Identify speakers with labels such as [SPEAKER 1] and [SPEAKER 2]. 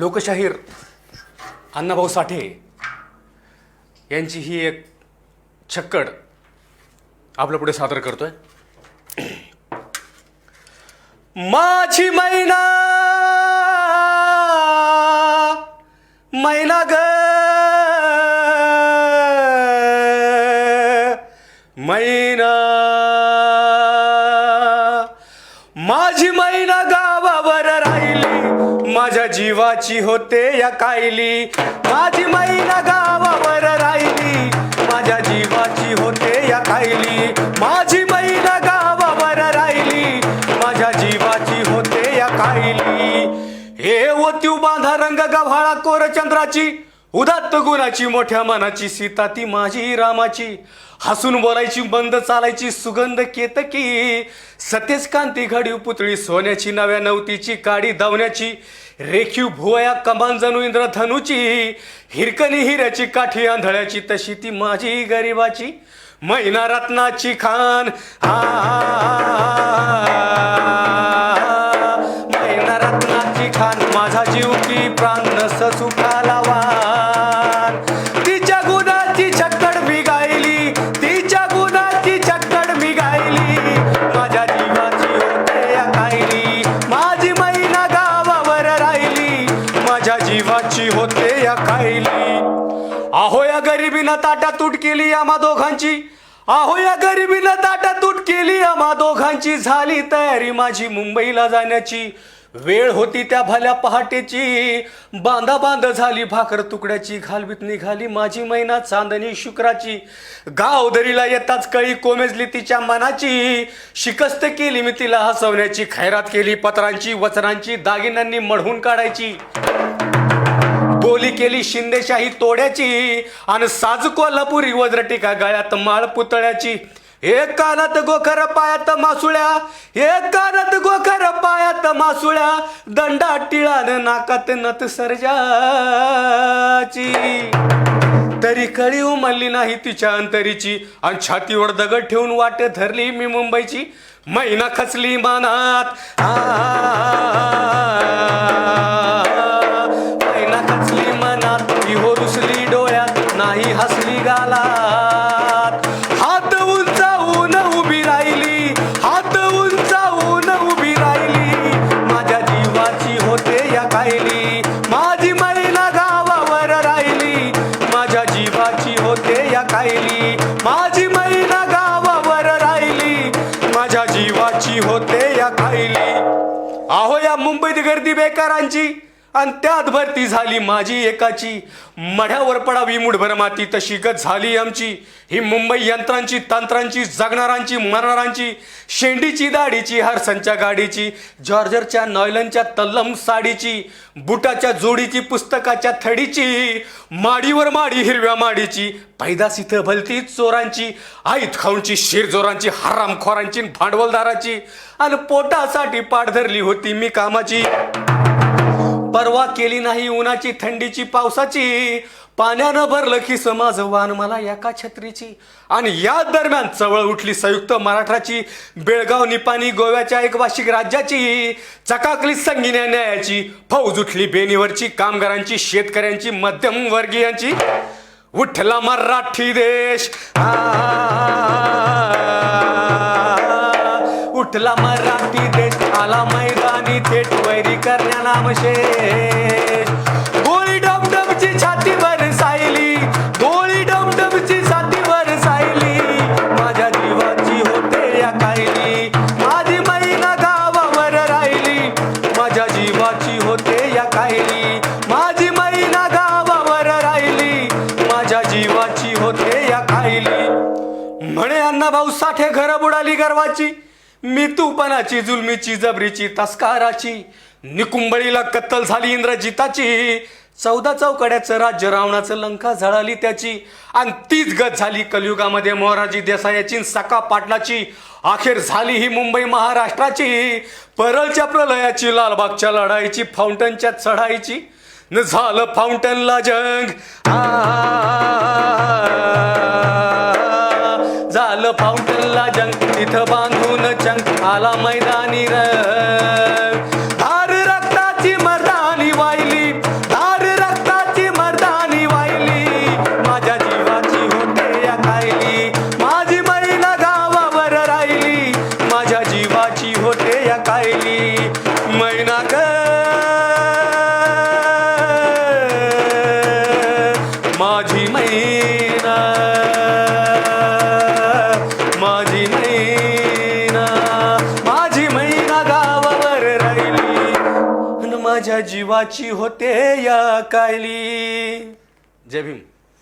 [SPEAKER 1] लोकशाहीर अण्णाभाऊ साठे यांची ही एक छक्कड आपल्या पुढे सादर करतोय. माझी मैना मैना ग माझ्या जीवाची होते या कायली. माझी मैना गावावर राहिली. माझ्या जीवाची होते या कायली. माझी मैना गावावर राहिली. माझ्या जीवाची होते या कायली. हे ओतीव बांधा रंग गव्हाळा कोर चंद्राची उदात्त गुणाची मोठ्या मनाची सीता ती माझी रामाची. हसून बोलायची बंद चालायची सुगंध केतकी सतेज कांती घडीव पुतळी सोन्याची नव्या नवतीची काडी धावण्याची रेखीव भुवया कमान जणू इंद्रधनुची. हिरकणी हिऱ्याची काठी आंधळ्याची तशी ती माझी गरिबाची. मैना रत्नाची खान. आ गरिबीनं ताटा तूट केली आम्हा दोघांची. अहो या गरिबीनं ताटा तूट केली आम्हा दोघांची. झाली तयारी माझी मुंबईला जाण्याची. वेळ होती त्या भल्या पहाटेची. बांधा बांध झाली भाकर तुकड्याची घालवीत निघाली माझी मैना चांदणी शुक्राची. गावदरीला येताच कळी कोमेजली तिच्या मनाची. शिकस्त केली मी तिला हसवण्याची खैरात केली पत्रांची वचनांची दागिन्यांनी मढवून काढायची. खोली केली शिंदेशाही तोड्याची आणि साज कोल्हापुरी वज्रटिका गळ्यात माळ पुतळ्याची एक कानात गोखर पायात मासुळ्या एक कानात गोखर पायात मासुळ्या दंडा टिळान नाकात नत सर्जाची तरी कळी उमलली नाही तिच्या अंतरीची आणि छातीवर दगड ठेवून वाट धरली मी मुंबईची मैना खचली मानात आ, जीवाची होते या कायली आहो या मुंबईत गर्दी बेकारांची. आणि त्यात भरती झाली माझी एकाची. मढ्यावर पडावी मुठभर माती तशी गत झाली आमची. ही मुंबई यंत्रांची तंत्रांची जगणारांची मरणारांची शेंडीची दाढीची हरसनच्या गाडीची जॉर्जरच्या नॉयलनच्या तल्लम साडीची बुटाच्या जोडीची पुस्तकाच्या थडीची माडीवर माडी हिरव्या माडीची पैदास इथं भलती चोरांची आईत खाऊंची शिरजोरांची हरामखोरांची भांडवलदाराची आणि पोटासाठी पाठ धरली होती मी कामाची. परवा केली नाही उन्हाची थंडीची पावसाची पाण्यानं भरलं की समाज वान मला एका छत्रीची आणि या दरम्यान चवळ उठली संयुक्त मराठाची बेळगाव निपाणी गोव्याच्या एक वार्षिक राज्याची चकाकली संगीन्या न्यायाची फौज उठली बेनीवरची कामगारांची शेतकऱ्यांची मध्यम वर्गीयांची उठला मराठी देश उठला मराठी देश आला मैदानी थेट वैरी करण्या नामशेष गोळी डमडमची छातीवर सायली गोळी डमडमची छातीवर सायली. माझ्या जीवाची होते या कायली माझी मैना गावावर राहिली. माझ्या जीवाची होते या कायली माझी मैना गावावर राहिली. माझ्या जीवाची होते या कायली. म्हणे अण्णा भाऊ साठे घर बुडाली गर्वाची. मी तूपणाची जुलमीची जबरीची तस्काराची निकुंबळीला कत्तल झाली इंद्रजिताची. चौदा चौकड्याचं राज्य रावणाचं लंका झळाली त्याची. आणि तीच गत झाली कलियुगामध्ये मोराजी देसायाची सका पाटलाची. अखेर झाली ही मुंबई महाराष्ट्राची. परळच्या प्रलयाची लालबागच्या लढाईची फाउंटनच्या चढाईची. न झालं फाउंटनला जंग. झालं फाउंटनला जंग. तिथं बांध ஜங் ஆலா மைதானிர जीवाची होते या कायली. जय भीम.